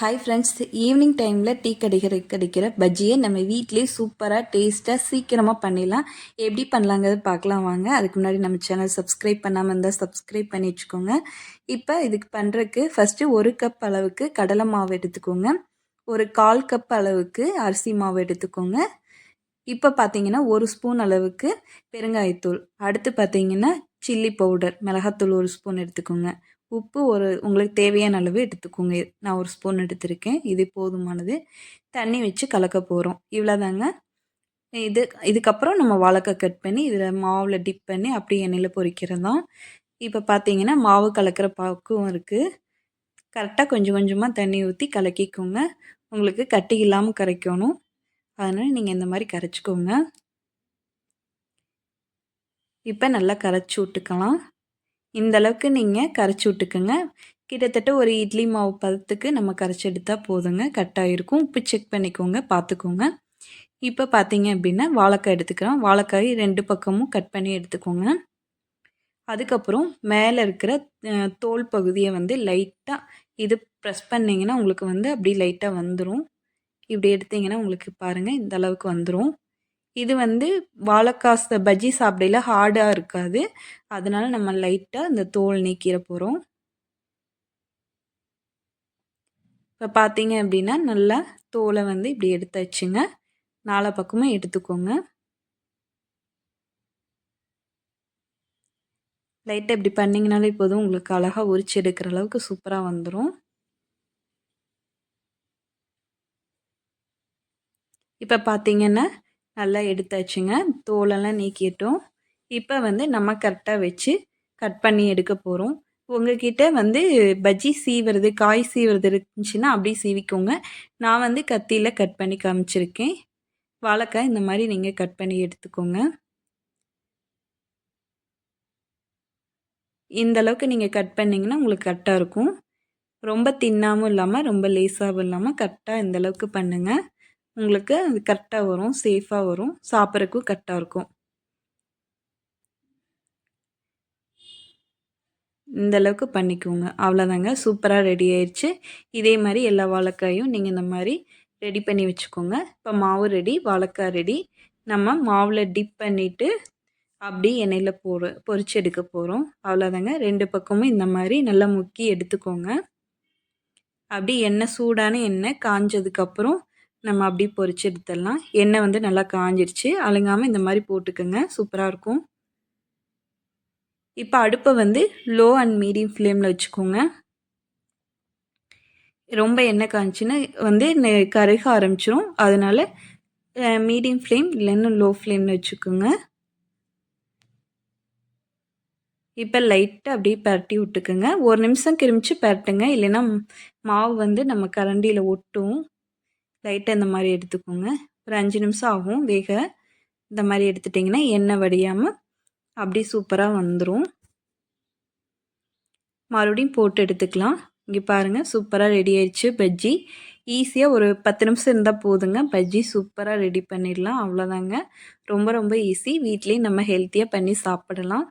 Hi friends evening டைமில் tea கடிக்கிற கடிக்கிற பஜ்ஜியை நம்ம வீட்லேயே சூப்பராக டேஸ்ட்டாக சீக்கிரமாக பண்ணிடலாம். எப்படி பண்ணலாங்கிறது பார்க்கலாம் வாங்க. அதுக்கு முன்னாடி நம்ம சேனல் சப்ஸ்கிரைப் பண்ணாமல் இருந்தால் சப்ஸ்கிரைப் பண்ணி வச்சுக்கோங்க. இப்போ இதுக்கு பண்ணுறதுக்கு ஃபஸ்ட்டு ஒரு கப் அளவுக்கு கடலை மாவு எடுத்துக்கோங்க. ஒரு கால் கப் அளவுக்கு அரிசி மாவு எடுத்துக்கோங்க. இப்போ பார்த்தீங்கன்னா ஒரு ஸ்பூன் அளவுக்கு பெருங்காயத்தூள். அடுத்து பார்த்தீங்கன்னா சில்லி பவுடர் மிளகாத்தூள் ஒரு ஸ்பூன் எடுத்துக்கோங்க. உப்பு ஒரு உங்களுக்கு தேவையான அளவு எடுத்துக்கோங்க. நான் ஒரு ஸ்பூன் எடுத்திருக்கேன். இது போதுமானது. தண்ணி வச்சு கலக்க போகிறோம் இவ்வளோதாங்க இது இதுக்கப்புறம் நம்ம வாழைக்காய் கட் பண்ணி இதில் மாவில் டிப் பண்ணி அப்படியே எண்ணெயில் பொரிக்கிறது தான் இப்போ பார்த்தீங்கன்னா மாவு கலக்கிற பக்குவம் இருக்குது கரெக்டாக கொஞ்சம் கொஞ்சமாக தண்ணி ஊற்றி கலக்கிக்கோங்க. உங்களுக்கு கட்டி இல்லாமல் கரைக்கணும். அதனால் நீங்கள் இந்த மாதிரி கரைச்சிக்கோங்க. இப்போ நல்லா கரைச்சி விட்டுக்கலாம். இந்தளவுக்கு நீங்கள் கரைச்சி விட்டுக்குங்க. கிட்டத்தட்ட ஒரு இட்லி மாவு பதத்துக்கு நம்ம கரைச்சி எடுத்தால் போதுங்க. கட்டாக இருக்கும். உப்பு செக் பண்ணிக்கோங்க. பார்த்துக்கோங்க இப்போ பார்த்தீங்க அப்படின்னா வாழைக்காய் எடுத்துக்கிறோம். வாழைக்காய் ரெண்டு பக்கமும் கட் பண்ணி எடுத்துக்கோங்க. அதுக்கப்புறம் மேலே இருக்கிற தோல் பகுதியை வந்து லைட்டாக இது ப்ரெஸ் பண்ணிங்கன்னா உங்களுக்கு வந்து அப்படி லைட்டாக வந்துடும் இப்படி எடுத்திங்கன்னா உங்களுக்கு பாருங்கள் இந்த அளவுக்கு வந்துடும் இது வந்து வாழைக்காச பஜ்ஜி சாப்பிடையில ஹார்டாக இருக்காது. அதனால நம்ம லைட்டாக இந்த தோல் நீக்கிற போகிறோம் இப்போ பார்த்தீங்க அப்படின்னா நல்லா தோலை வந்து இப்படி எடுத்தாச்சுங்க நாலா பக்கமும் எடுத்துக்கோங்க. லைட்டாக இப்படி பண்ணிங்கனாலே போதும். உங்களுக்கு அழகாக உரிச்சு எடுக்கிற அளவுக்கு சூப்பராக வந்துடும் இப்போ பார்த்தீங்கன்னா நல்லா எடுத்தாச்சுங்க தோலெல்லாம் நீக்கிட்டோம். இப்போ வந்து நம்ம கரெக்டாக வச்சு கட் பண்ணி எடுக்க போகிறோம் உங்ககிட்ட வந்து பஜ்ஜி சீவுறது காய் சீவுறது இருந்துச்சுன்னா அப்படியே சீவிக்கோங்க. நான் வந்து கத்தியில் கட் பண்ணி காமிச்சிருக்கேன். வாழைக்காய் இந்த மாதிரி நீங்கள் கட் பண்ணி எடுத்துக்கோங்க. இந்த அளவுக்கு நீங்கள் கட் பண்ணிங்கன்னா உங்களுக்கு கரெக்டாக இருக்கும். ரொம்ப தின்னாமல் இல்லாமல் ரொம்ப லேஸாகவும் இல்லாமல் கரெக்டாக இந்த அளவுக்கு பண்ணுங்கள் உங்களுக்கு அது கரெக்டாக வரும் சேஃபாக வரும் சாப்பிட்றக்கும் கரெக்டாக இருக்கும். இந்த அளவுக்கு பண்ணிக்கோங்க. அவ்வளோதாங்க சூப்பராக ரெடி ஆயிடுச்சு இதே மாதிரி எல்லா வாழைக்காயும் நீங்கள் இந்த மாதிரி ரெடி பண்ணி வச்சுக்கோங்க. இப்போ மாவு ரெடி வாழைக்காய் ரெடி நம்ம மாவில் டிப் பண்ணிவிட்டு அப்படி எண்ணெயில் போட பொறிச்சு எடுக்க போகிறோம் அவ்வளோதாங்க ரெண்டு பக்கமும் இந்த மாதிரி நல்லா முக்கி எடுத்துக்கோங்க. அப்படி எண்ணெய் சூடான எண்ணெய் காஞ்சதுக்கப்புறம் நம்ம அப்படி பொறிச்சு எடுத்துடலாம். எண்ணெய் வந்து நல்லா காஞ்சிருச்சு. அழுங்காமல் இந்த மாதிரி போட்டுக்கோங்க. சூப்பராக இருக்கும். இப்போ அடுப்பை வந்து லோ அண்ட் மீடியம் ஃப்ளேமில் வச்சுக்கோங்க. ரொம்ப எண்ணெய் காய்ச்சின்னா வந்து கருக ஆரம்பிச்சிரும். அதனால் மீடியம் ஃப்ளேம் இல்லைன்னு லோ ஃப்ளேமில் வச்சுக்கோங்க. இப்போ லைட்டாக அப்படியே பரட்டி விட்டுக்குங்க. ஒரு நிமிஷம் கிருமிச்சு பரட்டுங்க. இல்லைன்னா மாவு வந்து நம்ம கரண்டியில் ஒட்டும். லைட்டாக இந்த மாதிரி எடுத்துக்கோங்க. ஒரு அஞ்சு நிமிஷம் ஆகும். வேக இந்த மாதிரி எடுத்துட்டிங்கன்னா எண்ணெய் வடியாமல் அப்படி சூப்பராக வந்துடும் மறுபடியும் போட்டு எடுத்துக்கலாம். இங்கே பாருங்கள் சூப்பராக ரெடி ஆயிடுச்சு பஜ்ஜி. ஈஸியாக ஒரு பத்து நிமிஷம் இருந்தால் போதுங்க. பஜ்ஜி சூப்பராக ரெடி பண்ணிடலாம். அவ்வளோதாங்க. ரொம்ப ரொம்ப ஈஸி. வீட்லேயும் நம்ம ஹெல்த்தியாக பண்ணி சாப்பிடலாம்.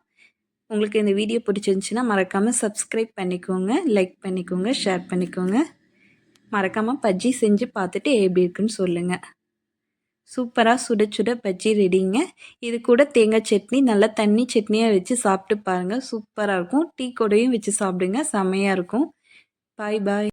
உங்களுக்கு இந்த வீடியோ பிடிச்சிருந்துச்சின்னா மறக்காமல் சப்ஸ்கிரைப் பண்ணிக்கோங்க லைக் பண்ணிக்கோங்க ஷேர் பண்ணிக்கோங்க. மறக்காமல் பஜ்ஜி செஞ்சு பார்த்துட்டு எப்படி இருக்குன்னு சொல்லுங்கள் சூப்பராக சுட சுட பஜ்ஜி ரெடிங்க. இது கூட தேங்காய் சட்னி நல்லா தண்ணி சட்னியாக வச்சு சாப்பிட்டு பாருங்கள் சூப்பராக இருக்கும். டீ கூடையும் வச்சு சாப்பிடுங்க. செம்மையாக இருக்கும். பாய் பாய்